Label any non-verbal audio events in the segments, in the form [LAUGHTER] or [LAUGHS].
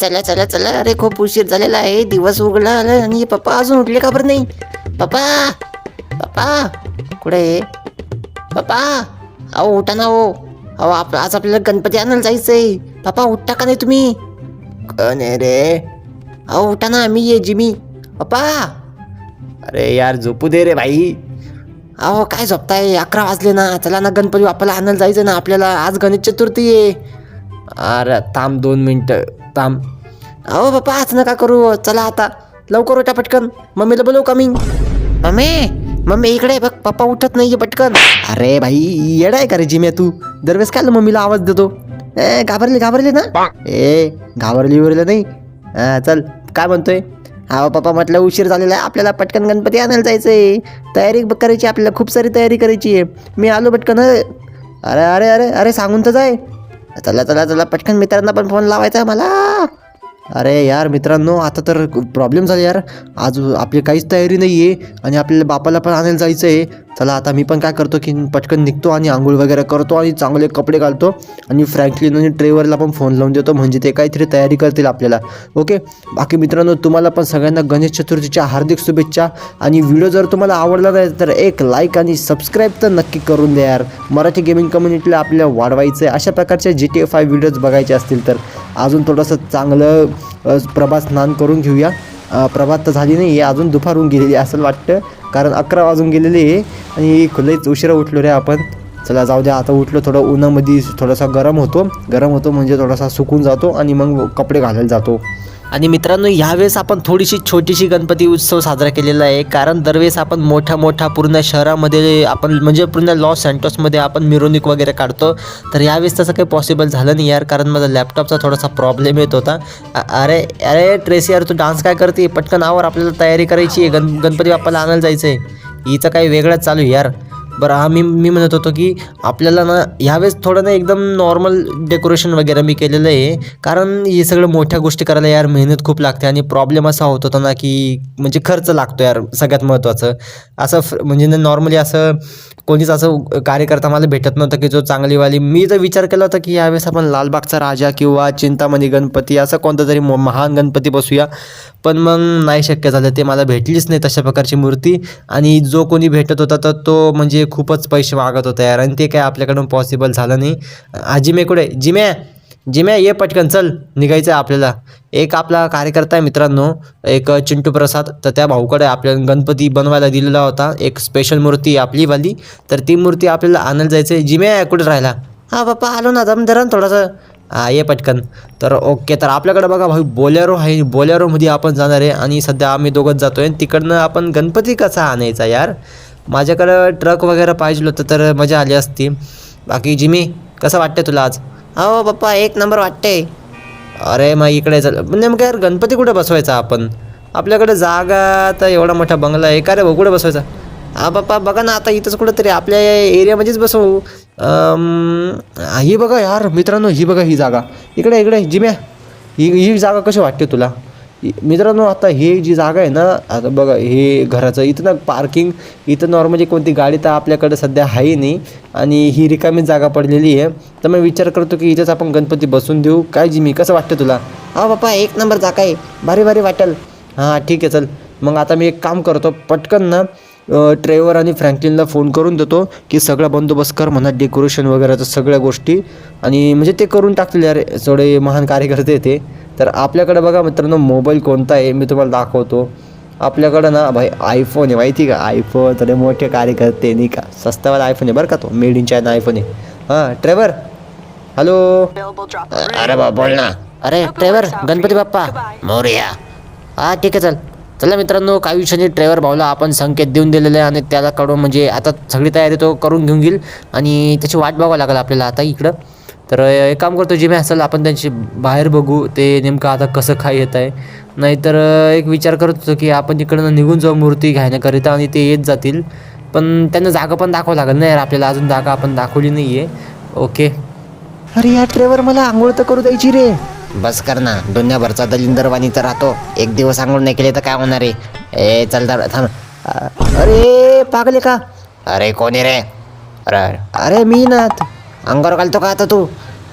चला चला चला. अरे खूप उशीर झालेला आहे. दिवस उघडला आणि पप्पा अजून उठले का बरं नाही? पप्पा पप्पा कुठे आहे? पप्पा अहो उठा ना हो. अहो आप आज आपल्याला गणपती आणायला जायचंय. पप्पा उठता का नाही तुम्ही? आहे रे. अहो उठा ना मी ये जिमी. पप्पा. अरे यार झोपू दे रे भाई. अहो काय झोपताय? अकरा वाजले ना. चला ना गणपती बाप्पाला आणायला जायचं ना आपल्याला. आज गणेश चतुर्थी आहे. अरे थांब दोन मिनटं. थांब अहो बाप्पा आज नका करू. चला आता. लवकर उठा पटकन. मम्मीला बोलवू का मी मम्मी मम्मी इकडे आहे बघ. पप्पा उठत नाहीये पटकन. अरे भाई येडा आहे का रे जिम्या तू? दरवेळेस काय मम्मीला आवाज देतो? ए घाबरली घाबरली ना? ए घाबरली बिबरली नाही. हा चल काय म्हणतोय? हा पप्पा म्हटलं उशीर झालेला आहे. आपल्याला पटकन गणपती आणायला जायचंय. तयारी ब- करायची आपल्याला खूप सारी तयारी करायची आहे. मी आलो पटकन. अरे अरे अरे अरे सांगून तर जाय. चला चला चला पटकन मित्रांना पण फोन लावायचा मला. अरे यार मित्रांनो आता तर प्रॉब्लेम झाला यार. आज आपली काहीच तयारी नाही आहे आणि आपल्याला बापाला पण आणायला जायचं आहे चला आता मी पण काय करतो की पटकन निघतो आणि आंघोळ वगैरे करतो आणि चांगले कपडे घालतो आणि फ्रँकलिन आणि ट्रेवरला पण फोन लावून देतो. म्हणजे ते काहीतरी तयारी करतील आपल्याला. ओके? बाकी मित्रांनो तुम्हाला पण सगळ्यांना गणेश चतुर्थीच्या हार्दिक शुभेच्छा. आणि व्हिडिओ जर तुम्हाला आवडला नाही तर एक लाईक आणि सबस्क्राईब तर नक्की करून द्या यार. मराठी गेमिंग कम्युनिटीला आपल्याला वाढवायचं आहे अशा प्रकारचे G T F I videos बघायचे असतील तर. अजून थोडंसं चांगलं प्रभात स्नान करून घेऊया. प्रभात तर झाली नाही आहे अजून दुपार होऊन गेलेली आहे असं वाटतं. कारण अकरा वाजून गेलेले आहे आणि खुलेच उशिरा उठलो रे आपण. चला जाऊ द्या आता उठलो थोडं उन्हामध्ये थोडासा गरम होतो. गरम होतो म्हणजे थोडासा सुकून जातो आणि मग कपडे घालायला जातो. आणि मित्रांनो यावेळेस आपण थोडीशी छोटीशी गणपती उत्सव साजरा केलेला आहे. कारण दरवेळेस आपण मोठ्या मोठ्या पूर्ण शहरामध्ये आपण म्हणजे पूर्ण लॉस सँटोसमध्ये आपण मिरवणूक वगैरे काढतो. तर यावेळेस तसं काही पॉसिबल झालं नाही यार कारण माझा लॅपटॉपचा थोडासा प्रॉब्लेम येत होता. अरे अरे ट्रेसी यार तू डान्स काय करते? पटकन आवर आपल्याला तयारी करायची आहे. गण गणपती बाप्पाला आणायला जायचं आहे हिचं काही वेगळंच चालू आहे यार. बरं हा मी मी म्हणत होतो की आपल्याला ना ह्यावेळेस थोडं ना एकदम नॉर्मल डेकोरेशन वगैरे मी केलेलं आहे. कारण हे सगळं मोठ्या गोष्टी करायला यार मेहनत खूप लागते आणि प्रॉब्लेम असा होत होता ना की म्हणजे खर्च लागतो यार सगळ्यात महत्त्वाचं असं फ- म्हणजे नॉर्मली असं कोणीच असं कार्यकर्ता मला भेटत नव्हतं की जो चांगलीवाली मी तर विचार केला होता की यावेळेस आपण लालबागचा राजा किंवा चिंतामणी गणपती असं कोणता तरी मो- महान गणपती बसूया. पण मग नाही शक्य झालं. ते मला भेटलीच नाही तशा प्रकारची मूर्ती. आणि जो कोणी भेटत होता तर तो म्हणजे खूपच पैसे मागत होता यार. आणि ते काय आपल्याकडून पॉसिबल झालं नाही. आजी जिमे जिम्या! जिम्या ये पटकन चल. निघायचं आहे आपल्याला. एक आपला कार्यकर्ता आहे मित्रांनो. एक चिंटू प्रसाद. तर त्या भाऊकडे आपल्याला गणपती बनवायला दिलेला होता. एक स्पेशल मूर्ती आपलीवाली तर ती मूर्ती आपल्याला आणायला जायचं आहे जिम्या कुठे राहिला? हा बाप्पा आलो ना. दम धरा थोडंसं. हा ये पटकन. तर ओके तर आपल्याकडे बघा भाऊ बोलेरो आहे. बोलेरोमध्ये आपण जाणार आहे. आणि सध्या आम्ही दोघंच जातो आहे तिकडनं आपण गणपती कसा आणायचा यार? माझ्याकडं ट्रक वगैरे पाहिजे होतं तर मजा आली असती. बाकी जिमी कसं वाटतं तुला आज? हो पप्पा एक नंबर वाटते अरे मग इकडे चल. नेमकं यार गणपती कुठे बसवायचा आपण? आपल्याकडे जागा तर एवढा मोठा बंगला आहे. का रे भाऊ कुठे बसवायचा? हा बाप्पा बघा ना आता इथंच कुठंतरी आपल्या एरियामध्येच बसवू. ही बघा यार मित्रांनो ही बघा ही जागा. इकडे इकडे जिम्या. ही ही जागा कशी वाटते तुला? मित्रांनो आता ही जी जागा आहे ना आता बघा हे घराचं इथं ना पार्किंग इथं नॉर्मली कोणती गाडी तर आपल्याकडे सध्या आहे नाही आणि ही रिकामी जागा पडलेली आहे. तर मी विचार करतो की इथंच आपण गणपती बसून देऊ. काय जिमी कसं वाटतं तुला? हा बाप्पा एक नंबर जागा आहे. भारी भारी वाटेल. हां ठीक आहे चल. मग आता मी एक काम करतो पटकन ना ड्रायव्हर आणि फ्रँकलिनला फोन करून देतो की सगळा बंदोबस्त कर म्हणा डेकोरेशन वगैरेचं सगळ्या गोष्टी. आणि म्हणजे ते करून टाकतील यार थोडे महान कार्यकर्ते ते. तर आपल्याकडे बघा मित्रांनो मोबाईल कोणता आहे मी तुम्हाला दाखवतो. आपल्याकडं ना भाई आयफोन आहे माहिती का? आयफोन थोडे मोठे कार्यकर्ते नाही का? स्वस्तावाला आयफोन आहे बरं का तो मेड इन चायना आयफोन आहे. हां ट्रेवर हॅलो अरे बा बोल ना. अरे ड्रायव्हर गणपती बाप्पा मोरया. हा ठीक आहे चल. चला मित्रांनो काही विषयाने ड्रायव्हर भाऊला आपण संकेत देऊन दिलेले आहे आणि त्याला कडून म्हणजे आता सगळी तयारी तो करून घेऊन घेईल आणि त्याची वाट बघावं लागेल आपल्याला आता इकडं. तर एक काम करतो जिम्या असेल आपण त्यांची बाहेर बघू ते नेमकं आता कसं काय येत आहे. नाहीतर एक विचार करत होतो की आपण तिकडनं निघून जाऊ मूर्ती घ्यायण्याकरिता आणि ते येत जातील. पण त्यांना जागा पण दाखवावं लागेल ना यार आपल्याला अजून जागा आपण दाखवली नाही आहे ओके. अरे या ड्रायव्हर मला आंघोळ तर करू द्यायची रे. बस कर ना दुनियाभरचा दलिंदरवाणी तर राहतो. एक दिवस आंघोळ नाही केले तर काय होणार आहे? ए चल तर थांब. अ- अरे पागले का? अरे कोणी रे? अरे अरे मी ना अंगावर घालतो का आता तू?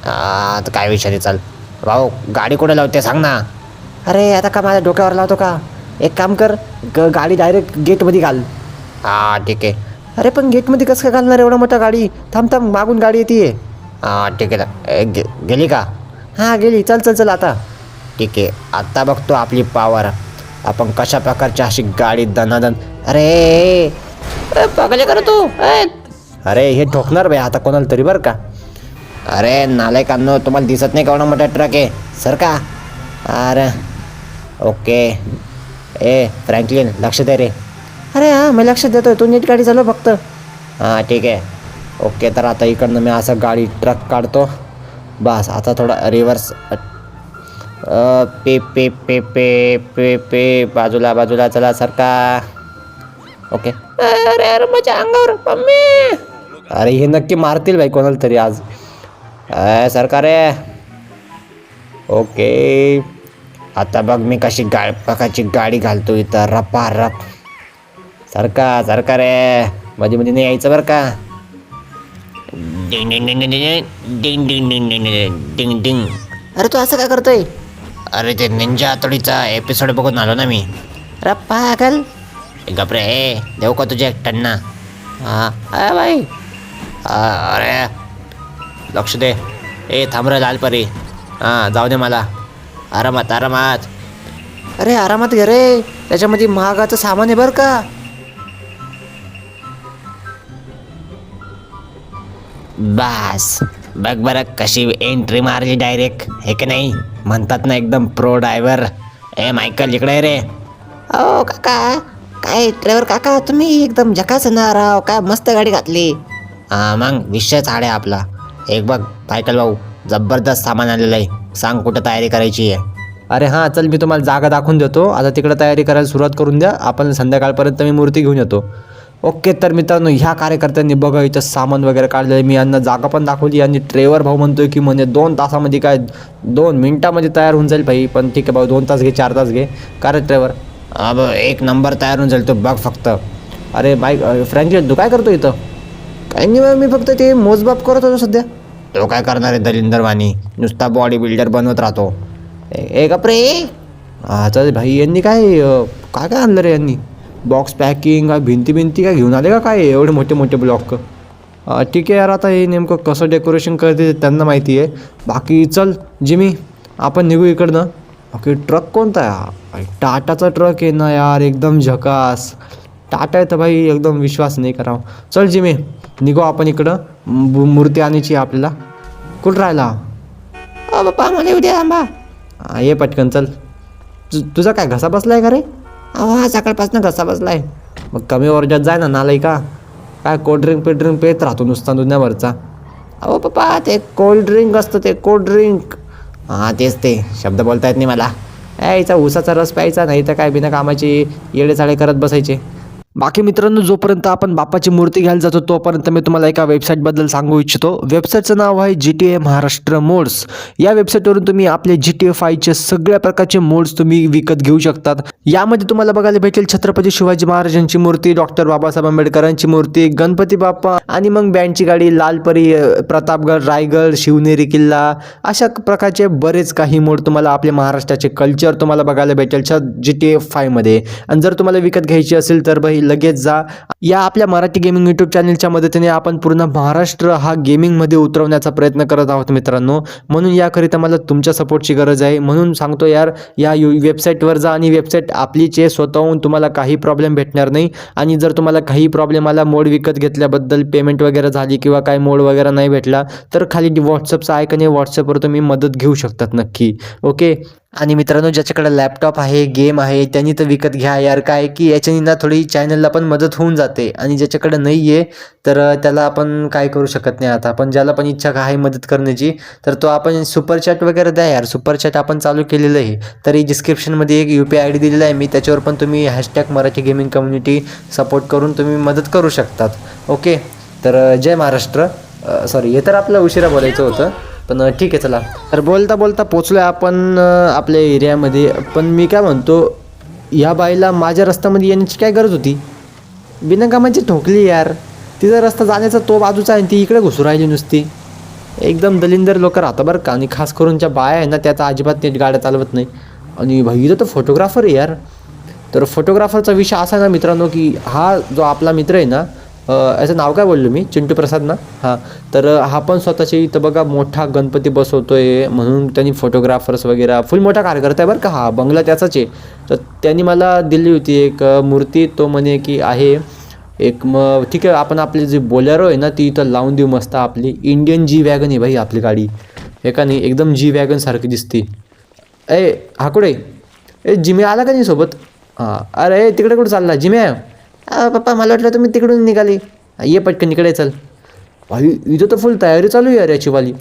आता काय विचारे चाल. भाऊ गाडी कुठे लावते सांग ना. अरे आता का माझ्या डोक्यावर लावतो का? एक काम कर ग गाडी डायरेक्ट गेटमध्ये घाल. हां ठीक आहे. अरे पण गेटमध्ये कसं काय घालणार एवढा मोठा गाडी? थांब थांब मागून गाडी येते. हां ठीक आहे. गे गेली का? हां गेली. चल चल चल आता. ठीक आहे. आता बघतो आपली पावर आपण कशा प्रकारची अशी गाडी दनादन अरे पागले कर तू. अरे हे ठोकणार बाई आता कोणाला तरी बरं का? अरे नालायकांनो तुम्हाला दिसत नाही का एवढा मोठा ट्रक आहे? सर का? अरे ओके. ए फ्रँकलिन लक्ष दे रे. अरे हां मी लक्ष देतोय तू नीट गाडी चालव फक्त. हां ठीक आहे. ओके तर आता इकडनं मी असं गाडी ट्रक काढतो. बस आता थोडा रिव्हर्स पे पे पे पे पे पे बाजूला बाजूला चला सरका ओके. अरे अरे माझ्या अंगावर मम्मी! अरे हे नक्की मारतील बाई कोणाला तरी आज सरकार रे ओके आता बघ मी कशी गा प्रकारची गाडी घालतो इथं रपा रप सरका सरकार रे मध्ये मध्ये नाही यायचं बरं का डिंग डिंग डिंग डिंग डिंग डिंग डिंग डिंग डिंग अरे तू असं काय करतोय अरे ते निंजा आतोडीचा एपिसोड बघून आलो ना मी अरे पागल गपरे हे देऊ का तुझ्या एकट्यांना हां हा बाई हा, अरे लक्ष दे ए थांब रे लालपरी हां जाऊ दे मला आरामात आरामात अरे आरामात घे रे त्याच्यामध्ये महागाचं सामान आहे बरं का बास बघ बरं कशी एंट्री मारली डायरेक्ट हे की नाही म्हणतात ना एकदम प्रो ड्रायव्हर ए मायकल इकडे रे ओ काका काय ड्रायव्हर काका तुम्ही एकदम ना राव काय मस्त गाडी घातली हा मग विषय आहे आपला. एक बघ मायकल भाऊ जबरदस्त सामान आलेलं आहे. सांग कुठं तयारी करायची आहे. अरे हां चल मी तुम्हाला जागा दाखवून देतो. आता तिकडे तयारी करायला सुरुवात करून द्या. आपण संध्याकाळपर्यंत मी मूर्ती घेऊन येतो. ओके तर मित्रांनो ह्या कार्यकर्त्यांनी बघा इथं सामान वगैरे काढलेलं आहे. मी यांना जागा पण दाखवली आणि ड्रायव्हर भाऊ म्हणतोय की म्हणजे दोन तासामध्ये काय दोन मिनिटामध्ये तयार होऊन जाईल भाई. पण ठीक आहे भाऊ दोन तास घे चार तास घे. कारण ड्रायव्हर. अब एक नंबर तयार होऊन जाईल तू बघ फक्त. अरे बाईक फ्रँकली तू काय करतो इथं? काही नाही मी फक्त ते मोजबाप करत होतो सध्या. तो काय करणार आहे दलिंदर वाणी? नुसता बॉडी बिल्डर बनवत राहतो. ए- ए आता हा चल भाई यांनी काय काय काय आणलं रे यांनी? बॉक्स पॅकिंग काय भिंती भिंती काय घेऊन आले का काय? एवढे मोठे मोठे ब्लॉक ठीक आहे यार आता हे नेमकं कसं डेकोरेशन करते त्यांना माहिती आहे. बाकी चल जिमी आपण निघू इकडनं. बाकी ट्रक कोणता आहे टाटाचा ट्रक आहे ना यार एकदम झकास. टाटा आहे तर भाई एकदम विश्वास नाही करावा. चल जिमी. निघू आपण इकडं. मूर्ती आणायची आहे आपल्याला. कुठं राहिला? अ बाप्पा मला उद्या आंबा ये पटकन चल. तु तुझा काय घसा बसलाय का रे? हा सकाळपासून घसा बसलाय. मग कमी वर्जात जाय ना नालाई का? काय कोल्ड्रिंक पिल्ड्रिंक पेत राहतो नुसता दुनियाभरचा. अहो पप्पा ते कोल्ड ड्रिंक असतं ते कोल्ड ड्रिंक हां तेच ते. शब्द बोलता येत नाही मला. ए याचा ऊसाचा रस प्यायचा नाही तर काय बिना कामाची येडेचाळे करत बसायचे. बाकी मित्रांनो जोपर्यंत आपण बापाची मूर्ती घ्यायला जातो तोपर्यंत मी तुम्हाला एका वेबसाईटबद्दल सांगू इच्छितो. वेबसाईटचं नाव आहे G T A Maharashtra mods या वेबसाईटवरून तुम्ही आपले जी टी ए फायचे सगळ्या प्रकारचे मोड्स तुम्ही विकत घेऊ शकतात. यामध्ये तुम्हाला बघायला भेटेल छत्रपती शिवाजी महाराजांची मूर्ती डॉक्टर बाबासाहेब आंबेडकरांची मूर्ती गणपती बाप्पा आणि मग बँडची गाडी लालपरी प्रतापगड रायगड शिवनेरी किल्ला अशा प्रकारचे बरेच काही मोड तुम्हाला आपल्या महाराष्ट्राचे कल्चर तुम्हाला बघायला भेटेल छ जी टी ए फायमध्ये आणि जर तुम्हाला विकत घ्यायची असेल तर भाई लगेच जा. या आपल्या मराठी गेमिंग यूट्यूब चॅनलच्या मदतीने आपण पूर्ण महाराष्ट्र हा गेमिंगमध्ये उतरवण्याचा प्रयत्न करत आहोत मित्रांनो. म्हणून याकरिता मला तुमच्या सपोर्टची गरज आहे. म्हणून सांगतो यार या यू वेबसाईटवर जा आणि वेबसाईट आपलीच आहे स्वतःहून तुम्हाला काही प्रॉब्लेम भेटणार नाही आणि जर तुम्हाला काही प्रॉब्लेम आला मोड विकत घेतल्याबद्दल पेमेंट वगैरे झाली किंवा काय मोड वगैरे नाही भेटला तर खाली व्हॉट्सअपचा आहे. का नाही व्हॉट्सअपवर तुम्ही मदत घेऊ शकतात नक्की. ओके आणि मित्रांनो ज्याच्याकडे लॅपटॉप आहे गेम आहे त्यांनी तर विकत घ्या यार. काय की याच्यानी ना थोडी चॅनलला पण मदत होऊन जाते. आणि ज्याच्याकडे नाही आहे तर त्याला आपण काय करू शकत नाही आता. पण ज्याला पण इच्छा आहे मदत करण्याची तर तो आपण सुपरचॅट वगैरे द्या यार. सुपरचॅट आपण चालू केलेलं आहे. तरी डिस्क्रिप्शनमध्ये एक यू पी आय डी दिलेला आहे. मी त्याच्यावर पण तुम्ही hashtag Marathi gaming community support करून तुम्ही मदत करू शकतात. ओके तर जय महाराष्ट्र. सॉरी हे तर आपलं उशिरा बोलायचं होतं. पण ठीक आहे चला. तर बोलता बोलता पोचलो आहे आपण आपल्या एरियामध्ये. पण मी काय म्हणतो ह्या बाईला माझ्या रस्त्यामध्ये येण्याची काय गरज होती? बिनकामाची ठोकली यार. तिचा रस्ता जाण्याचा तो बाजूचा आहे आणि ती इकडे घुसू राहिली नुसती. एकदम दलिंदर लोक राहतात बरं का. आणि खास करून ज्या बाया आहे ना त्याचा अजिबात नीट गाड्या चालवत नाही. आणि भाई तर फोटोग्राफर आहे यार. तर फोटोग्राफरचा विषय असा आहे ना मित्रांनो की हा जो आपला मित्र आहे ना याचं नाव काय बोललो मी? चिंटू प्रसाद ना हां. तर हा पण स्वतःच्या इथं बघा मोठा गणपती बसवतो आहे म्हणून त्यांनी फोटोग्राफर्स वगैरे फुल मोठा कार्यकर्ता आहे बरं का? हा बंगला त्याचाच आहे. तर त्यांनी मला दिली होती एक मूर्ती. तो म्हणे की आहे एक मग ठीक आहे आपण आपली जी बोलेरो आहे ना ती इथं लावून देऊ मस्त आपली. इंडियन जी वॅगन आहे भाई आपली गाडी. हे का नाही एकदम जी वॅगन सारखी दिसते. ए हाकुडे ए जिमे आला का नाही सोबत? हां. अरे तिकडे कुठं चालला? जिम्या आहे? पप्पा मला वाटलं तुम्ही तिकडून निघाली. ये पटकन इकडे चल. भाई इथं तर फुल तयारी चालू आहे याचीवाली.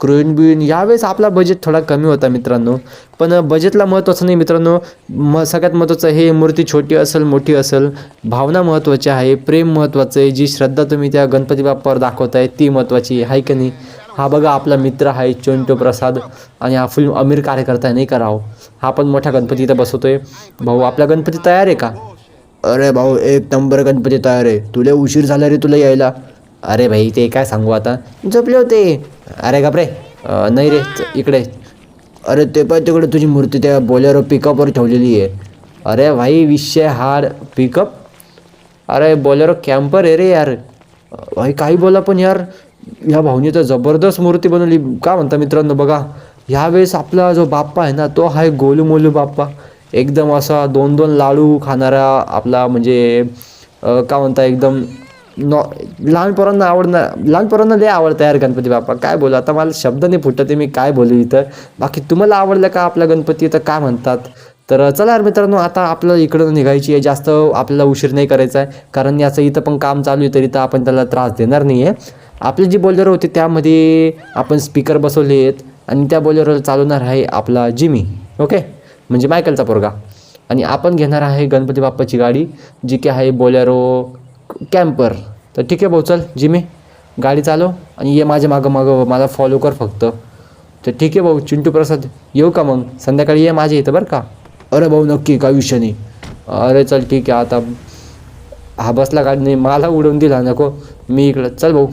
क्रोईन बिन यावेळेस आपला बजेट थोडा कमी होता मित्रांनो. पण बजेटला महत्त्वाचं नाही मित्रांनो. म सगळ्यात महत्त्वाचं हे मूर्ती छोटी असेल मोठी असेल भावना महत्त्वाची आहे प्रेम महत्त्वाचं आहे जी श्रद्धा तुम्ही त्या गणपती बाप्पावर दाखवताय ती महत्त्वाची आहे की नाही? हा बघा आपला मित्र आहे चोंटो प्रसाद आणि हा फुल अमीर कार्यकर्ता नाही करावं हा पण मोठा गणपती इथं बसवतो आहे भाऊ आपला गणपती तयार आहे का? अरे भाऊ एक नंबर गणपती तयार आहे. तुला उशीर झाला रे तुला यायला. अरे भाई ते काय सांगू आता? झोपले होते. अरे घाबरे. अं, नाही रे इकडे. अरे ते पण तिकडे तुझी मूर्ती त्या बोलेरो पिकअपवर ठेवलेली आहे. अरे भाई विषय हार पिकअप अरे बोलेरो कॅम्पर आहे रे यार. भाई काही बोला पण यार. ह्या भाऊनी तर जबरदस्त मूर्ती बनवली. का म्हणता मित्रांनो बघा. ह्यावेळेस आपला जो बाप्पा आहे ना तो आहे गोलू मोलू बाप्पा. एकदम असा दोन दोन लाडू खाणारा आपला म्हणजे का म्हणता एकदम नॉ लहान पोरांना आवडणार लहान पोरांना लय आवडतं यार गणपती बाप्पा. काय बोलू आता मला शब्द नाही फुटत आहे मी काय बोलू इथं. बाकी तुम्हाला आवडलं का आपला गणपती? इथं काय म्हणतात? तर चला यार मित्रांनो आता आपलं इकडं निघायची आहे. जास्त आपल्याला उशीर नाही करायचा आहे. कारण याचं इथं पण काम चालू आहे तरी तर आपण त्याला त्रास देणार नाही आहे आपले जे बोलेर होते त्यामध्ये आपण स्पीकर बसवले आहेत आणि त्या बोलेरवर चालवणार आहे आपला जिमी. ओके? म्हणजे मायकलचा पोरगा. आणि आपण घेणार आहे गणपती बाप्पाची गाडी जी की आहे बोलेरो कॅम्पर. तर ठीक आहे भाऊ चल जिमी गाडी चालव आणि ये माझ्या मागं मागं मला फॉलो कर फक्त. तर ठीक आहे भाऊ चिंटू प्रसाद येऊ का मग? संध्याकाळी ये माझ्या इथं बरं का? अरे भाऊ नक्की का विषय नाही. अरे चल ठीक आहे आता हा बसला गाडी नाही मला उडवून दिला नको. मी इकडं चल भाऊ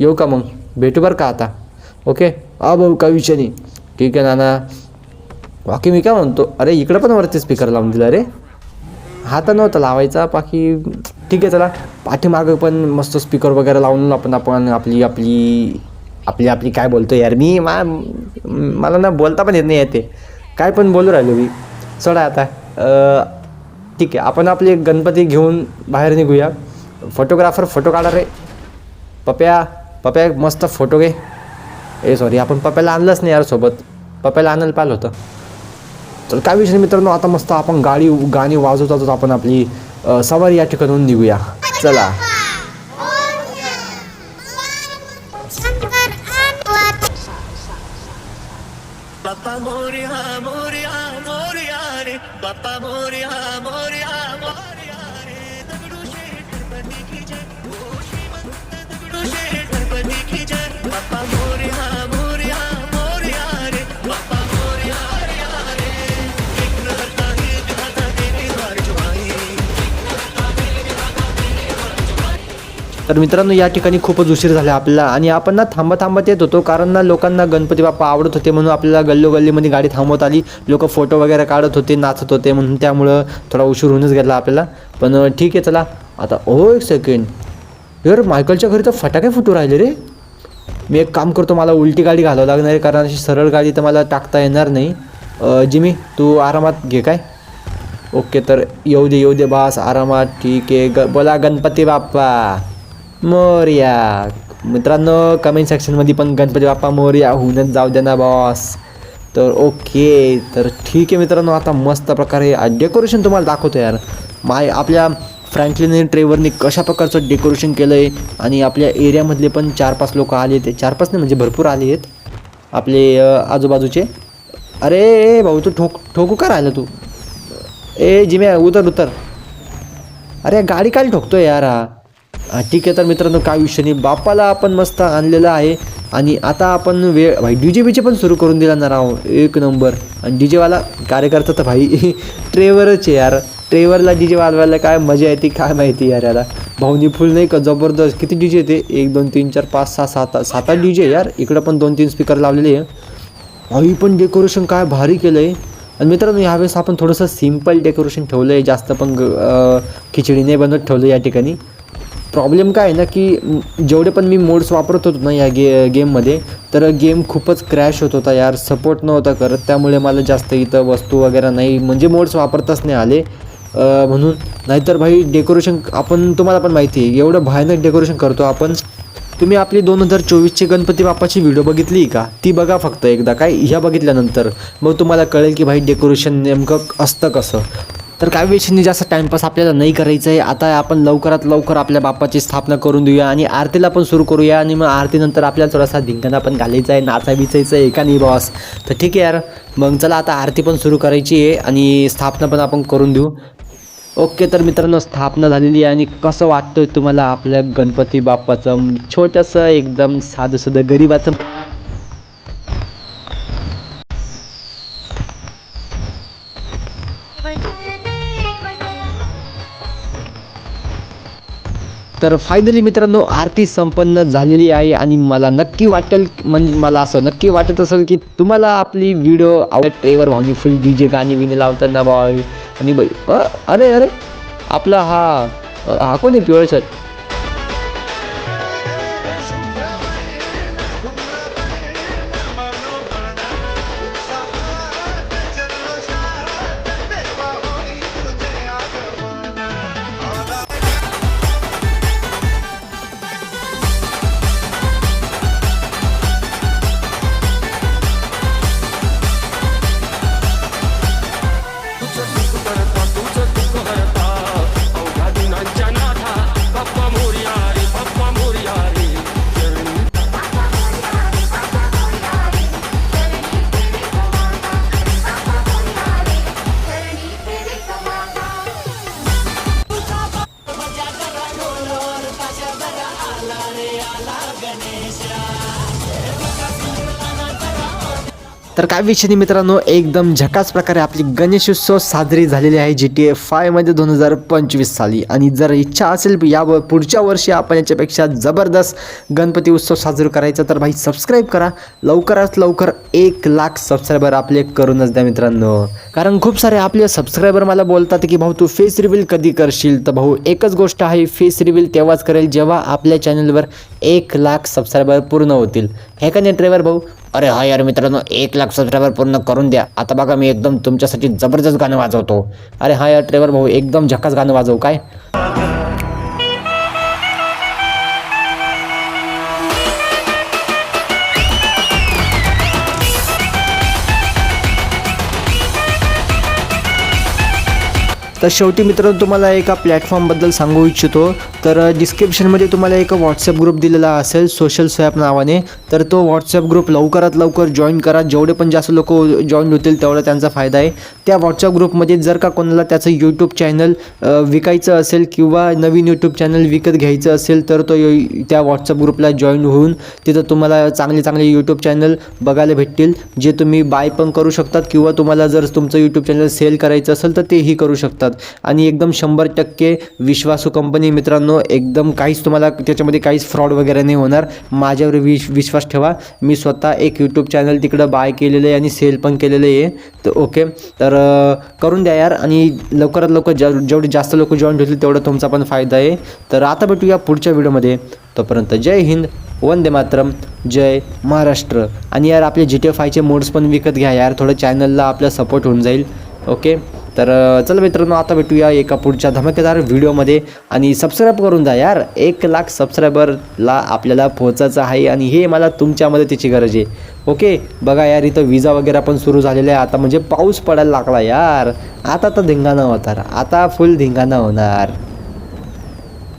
येऊ का मग? भेटू बरं का आता? ओके आ भाऊ का विषय नाही. ठीक आहे नाना. बाकी मी काय म्हणतो? अरे इकडं पण वरती स्पीकर लावून दिला रे. हा तर नव्हता लावायचा बाकी ठीक आहे चला. पाठीमागं पण मस्त स्पीकर वगैरे लावून आपण आपण आपली आपली आपली आपली काय बोलतो यार? मी मा मला ना बोलता पण येत नाही येते काय पण बोलू राहिलो मी. सोडा आता. ठीक आहे आपण आपले गणपती घेऊन बाहेर निघूया. फोटोग्राफर फोटो काढा रे. पप्या पप्या मस्त फोटो घे. ए सॉरी आपण पप्याला आणलंच नाही यार सोबत. पप्याला आणायला पाहिलं होतं. तर काय विषय मित्रांनो आता मस्त आपण गाडी गाणी वाजवतातच आपण आपली सवारी या ठिकाणून निघूया. चला. तर मित्रांनो या ठिकाणी खूपच उशीर झाला आपल्याला आणि आपण ना थांबत थांबत येत होतो कारण ना लोकांना गणपती बाप्पा आवडत होते म्हणून आपल्याला गल्लोगल्लीमध्ये गाडी थांबवत आली. लोक फोटो वगैरे काढत होते नाचत होते म्हणून त्यामुळं थोडा उशीर होऊनच गेला आपल्याला. पण ठीक आहे चला. आता ओ एक सेकंड यार मायकलच्या घरी तर फटाके फुटू राहिले रे. मी एक काम करतो मला उलटी गाडी घालावं लागणार आहे कारण अशी सरळ गाडी तर मला टाकता येणार नाही. जिमी तू आरामात घे काय? ओके तर येऊ दे येऊ दे बास आरामात. ठीक आहे ग बोला गणपती बाप्पा. मोर्या. मित्रांनो कमेंट सेक्शनमध्ये पण गणपती बाप्पा मोर्या होऊनच जाऊ दे ना बॉस तर ओके तर ठीक आहे मित्रांनो आता मस्त प्रकारे डेकोरेशन तुम्हाला दाखवतो यार. माय आपल्या फ्रँकलिन ट्रेवरनी कशा प्रकारचं डेकोरेशन केलं आहे आणि आपल्या एरियामधले पण चार पाच लोक आले आहेत. चार पाच नाही म्हणजे भरपूर आले आहेत. आपले आजूबाजूचे. अरे भाऊ तू ठोक ठोकू का राहिलं तू? ए जिम्या उतर उतर. अरे गाडी काय ठोकतो यार हा, ठीक आहे तर मित्रांनो काय विषय नाही. बाप्पाला आपण मस्त आणलेला आहे. आणि आता आपण वेळ भाई डी जे बीचे पण सुरू करून दिला ना राव. एक नंबर. आणि डी जेवाला कार्यकर्ता तर भाई [LAUGHS] ट्रेवरच आहे यार. ट्रेवरला डी जे वाजवायला काय मजा येते काय माहिती यार याला. भाऊनी फुल नाही का जबरदस्त. किती डी जे येते? एक दोन तीन चार पाच सहा सात सात आठ डी जे यार. इकडं पण दोन तीन स्पीकर लावलेले आहे. आई पण डेकोरेशन काय भारी केलं आहे आणि मित्रांनो ह्यावेळेस आपण थोडंसं सिंपल डेकोरेशन ठेवलं आहे जास्त पण खिचडी नाही बनवत ठेवलं या ठिकाणी. प्रॉब्लेम काय आहे ना की जेवढे पण मी मोड्स वापरत होतो ना या गे गेममध्ये तर गेम खूपच क्रॅश होत होता यार. सपोर्ट नव्हता करत. त्यामुळे मला जास्त इथं वस्तू वगैरे नाही. म्हणजे मोड्स वापरताच नाही आले. म्हणून नाहीतर भाई डेकोरेशन आपण तुम्हाला पण माहिती आहे एवढं भयानक डेकोरेशन करतो आपण. तुम्ही आपली दोन हजार चोवीसची गणपती बाप्पाची व्हिडिओ बघितली का? ती बघा फक्त एकदा. काय? ह्या बघितल्यानंतर. मग तुम्हाला कळेल की भाई डेकोरेशन नेमकं असतं कसं. तर काय विषयी जास्त टाइमपास आपल्याला नाही करायचं आहे आता आपण लवकरात लवकर आपल्या बाप्पाची स्थापना करून देऊया आणि आरतीला पण सुरू करूया आणि मग आरतीनंतर आपल्याला थोडासा धिंगाणा पण घालायचा आहे नाचा बिचायचं आहे का नाही बॉस. तर ठीक आहे यार. मग चला आता आरती पण सुरू करायची आहे आणि स्थापना पण आपण करून देऊ. ओके तर मित्रांनो स्थापना झालेली आहे आणि कसं वाटतं तुम्हाला आपल्या गणपती बाप्पाचं? छोटंसं एकदम साधं साधं गरिबाचं तर फायनली मित्रांनो आरती संपन्न झालेली आहे आणि मला नक्की वाटेल म्हणजे मला असं नक्की वाटत असेल की तुम्हाला आपली व्हिडिओ आवडत ट्रेवर व्हावी फुल डी जे गाणी विणी लावताना बाय आणि बाई अरे अरे आपला हा हा कोण आहे पिवळ तर काय विषय नाही मित्रांनो एकदम झकास प्रकारे आपली गणेशोत्सव साजरी झालेली आहे जी टी ए फायमध्ये दोन हजार पंचवीस साली. आणि जर इच्छा असेल या पुढच्या वर्षी आपण याच्यापेक्षा जबरदस्त गणपती उत्सव साजरा करायचा तर भाई सबस्क्राईब करा. लवकरात लवकर एक लाख सबस्क्रायबर आपले करूनच द्या मित्रांनो. कारण खूप सारे आपले सबस्क्रायबर मला बोलतात की भाऊ तू फेस रिव्हील कधी करशील? तर भाऊ एकच गोष्ट आहे फेस रिव्हील तेव्हाच करेल जेव्हा आपल्या चॅनलवर एक लाख सबस्क्रायबर पूर्ण होतील. हे का नाही ड्रायव्हर भाऊ? अरे हा यार मित्रांनो एक लाख सबस्क्रायबर पूर्ण करून द्या. आता बघा मी एकदम तुमच्यासाठी जबरदस्त गाणं वाजवतो. अरे हा यार ड्रायव्हर भाऊ एकदम झकास गाणं वाजवू काय? तर शेवटी मित्रांनो तुम्हाला एका प्लॅटफॉर्मबद्दल सांगू इच्छितो. तर डिस्क्रिप्शनमध्ये तुम्हाला एक व्हॉट्सअप ग्रुप दिलेला असेल सोशल स्वॅप नावाने. तर तो व्हॉट्सअप ग्रुप लवकरात लवकर जॉईन करा. जेवढे पण जास्त लोक जॉईन होतील तेवढा त्यांचा फायदा आहे. त्या व्हॉट्सअप ग्रुपमध्ये जर का कोणाला त्याचं यूट्यूब चॅनल विकायचं असेल किंवा नवीन यूट्यूब चॅनल विकत घ्यायचं असेल तर तो त्या व्हॉट्सअप ग्रुपला जॉईन होऊन तिथं तुम्हाला चांगले चांगले यूट्यूब चॅनल बघायला भेटतील जे तुम्ही बाय पण करू शकतात किंवा तुम्हाला जर तुमचं यूट्यूब चॅनल सेल करायचं असेल तर तेही करू शकतात. आणि एकदम शंभर टक्के विश्वासू कंपनी मित्रांनो एकदम काहीच तुम्हाला त्याच्यामध्ये काहीच फ्रॉड वगैरे नाही होणार. माझ्यावर विश विश्वास ठेवा. मी स्वतः एक यूट्यूब चॅनल तिकडं बाय केलेलं आहे आणि सेल पण केलेलं आहे. तर ओके तर तर करून द्या यार. आणि लवकरात लवकर जा जेवढे जास्त लोक जॉईन होतील तेवढा तुमचा पण फायदा आहे. तर आता भेटूया पुढच्या व्हिडिओमध्ये. तोपर्यंत जय हिंद वंदे मातरम जय महाराष्ट्र. आणि यार आपले जी टी एफ आयचे मोड्स पण विकत घ्या यार. थोडं चॅनलला आपला सपोर्ट होऊन जाईल. ओके तर चल मित्रांनो आता भेटूया एका पुढच्या धमाकेदार व्हिडिओमध्ये. आणि सबस्क्राईब करून जा यार. एक लाख सबस्क्रायबरला आपल्याला पोहोचायचं आहे आणि हे मला तुमच्या मदतीची गरज आहे. ओके? बघा यार इथं विजा वगैरे पण सुरू झालेला आहे. आता म्हणजे पाऊस पडायला लागला यार. आता तर धिंगाणा होणार. आता फुल धिंगाणा होणार.